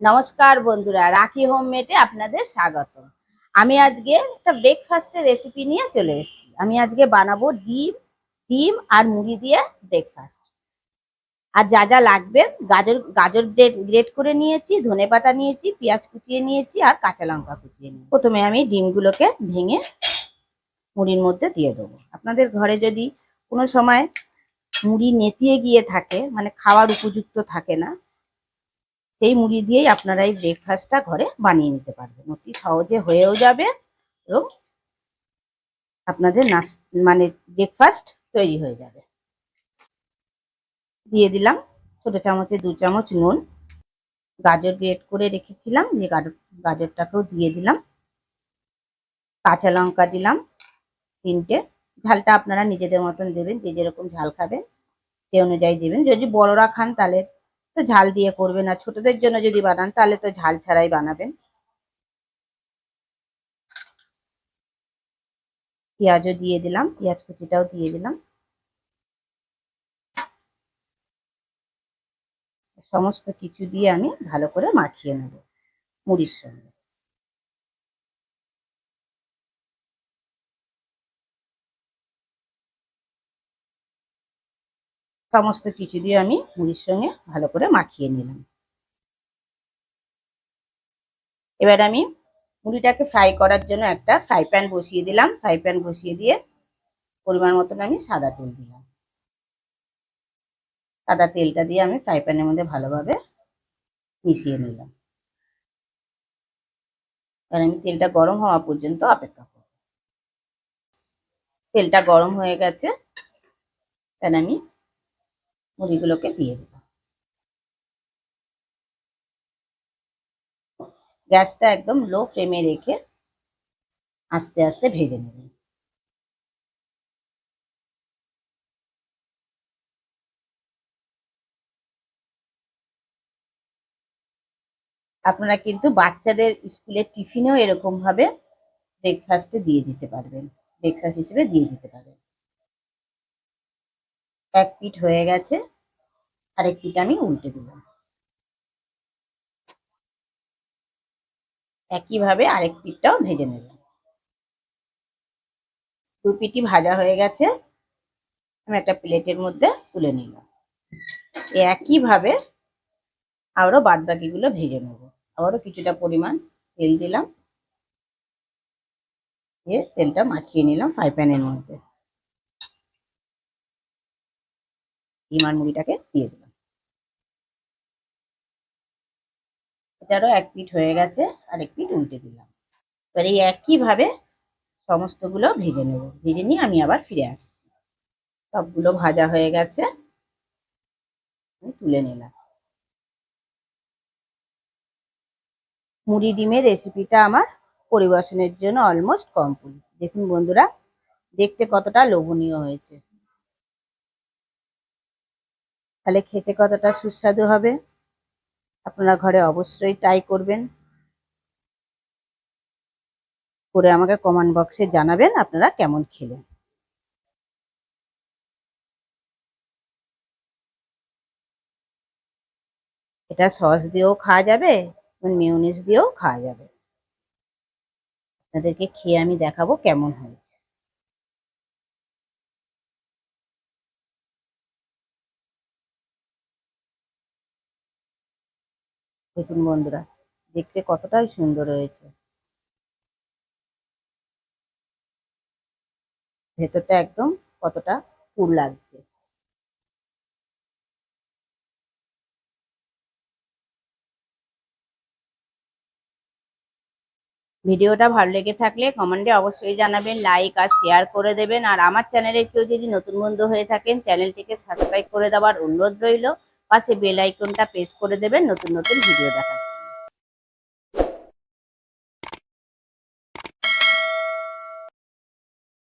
নমস্কার বন্ধুরা, রাখি হোম মেটে আপনাদের স্বাগত আমি আজকে একটা ব্রেকফাস্টের রেসিপি নিয়ে চলে এসেছি। আমি আজকে বানাবো ডিম ডিম আর মুড়ি দিয়ে ব্রেকফাস্ট আর যা যা লাগবে, গাজর গাজর গ্রেট করে নিয়েছি, ধনে পাতা নিয়েছি, পেঁয়াজ কুচিয়ে নিয়েছি আর কাঁচা লঙ্কা কুচিয়ে নিয়েছি। প্রথমে আমি ডিমগুলোকে ভেঙে মুড়ির মধ্যে দিয়ে দেবো। আপনাদের ঘরে যদি কোনো সময় মুড়ি নেতিয়ে গিয়ে থাকে মানে খাওয়ার উপযুক্ত থাকে না সেই মুড়ি দিয়েই আপনারা এই ব্রেকফাস্টটা ঘরে বানিয়ে নিতে পারবেন। অতি সহজে হয়েও যাবে এবং আপনাদের নাস মানে ব্রেকফাস্ট তৈরি হয়ে যাবে। দিয়ে দিলাম ছোট চামচে দু চামচ নুন। গাজর গ্রেট করে রেখেছিলাম, যে গাজর, গাজরটাকেও দিয়ে দিলাম। কাঁচা লঙ্কা দিলাম তিনটে। ঝালটা আপনারা নিজেদের মতন দেবেন, যে যেরকম ঝাল খাবেন সে অনুযায়ী দেবেন। যদি বড়রা খান তাহলে তো ঝাল দিয়ে করবেন আর ছোটদের জন্য যদি বানান, তাহলে তো ঝাল ছাড়াই বানাবেন। পেঁয়াজও দিয়ে দিলাম, পেঁয়াজ কুচিটাও দিয়ে দিলাম। সমস্ত কিছু দিয়ে আমি ভালো করে মাখিয়ে নেব মুড়ির সঙ্গে। সমস্ত কিছু দিয়ে আমি মুড়ির সঙ্গে ভালো করে মাখিয়ে নিলাম। এবার আমি মুড়িটাকে ফ্রাই করার জন্য একটা ফ্রাই প্যান বসিয়ে দিলাম। ফ্রাই প্যান বসিয়ে দিয়ে পরিমাণ মতন আমি সাদা তেল দিলাম। সাদা তেলটা দিয়ে আমি ফ্রাই প্যানের মধ্যে ভালোভাবে মিশিয়ে নিলাম। এবার আমি তেলটা গরম হওয়া পর্যন্ত অপেক্ষা করব। তেলটা গরম হয়ে গেছে। তাহলে আমি মুড়িগুলোকে দিয়ে দিলাম গ্যাসটা একদম লো ফ্লেমে রেখে আস্তে আস্তে ভেজে নেবেন আপনারা কিন্তু বাচ্চাদের স্কুলের টিফিনেও এরকম ভাবে ব্রেকফাস্টে দিয়ে দিতে পারবেন। ব্রেকফাস্ট হিসেবে দিয়ে দিতে পারবেন। এক পিঠ হয়ে গেছে, আরেক পিঠ আমি উল্টে দিলাম। একইভাবে আরেক পিঠটাও ভেজে নেব দু পিঠই ভাজা হয়ে গেছে, আমি একটা প্লেটের মধ্যে তুলে নিলাম। একইভাবে আবারও বাদ বাকিগুলো ভেজে নেব। আবারও কিছুটা পরিমাণ তেল দিলাম, দিয়ে তেলটা মাখিয়ে নিলাম ফ্রাই প্যানের মধ্যে। ডিমার মুড়িটাকে দিয়ে দিলাম। এটারও এক পিঠ হয়ে গেছে, আর এক পিঠ উল্টে দিলাম। এবার এই একইভাবে সমস্তগুলো ভেজে নেব। ভেজে নিয়ে আমি আবার ফিরে আসছি। সবগুলো ভাজা হয়ে গেছে। তুলে নিলাম। মুড়ি ডিমের রেসিপিটা আমার পরিবেশনের জন্য অলমোস্ট কমপ্লিট দেখুন বন্ধুরা, দেখতে কতটা লোভনীয় হয়েছে। তাহলে খেতে কতটা সুস্বাদু হবে? আপনারা ঘরে অবশ্যই ট্রাই করবেন। করে আমাকে কমেন্ট বক্সে জানাবেন আপনারা কেমন খেলেন। এটা সস দিয়েও খাওয়া যাবে মিউনিস দিয়েও খাওয়া যাবে। আপনাদেরকে খেয়ে আমি দেখাবো কেমন হয়েছে। দেখুন বন্ধুরা। দেখতে কতটাই সুন্দর হয়েছে। ভেতরটা একদম কতটা ফুল লাগছে। ভিডিওটা ভালো লেগে থাকলে কমেন্টে অবশ্যই জানাবেন, লাইক আর শেয়ার করে দেবেন। আর আমার চ্যানেলে কেউ যদি নতুন বন্ধু হয়ে থাকেন, চ্যানেলটিকে সাবস্ক্রাইব করে দেওয়ার অনুরোধ রইল। পাশে বেল আইকনটা প্রেস করে দেবেন নতুন নতুন ভিডিও দেখার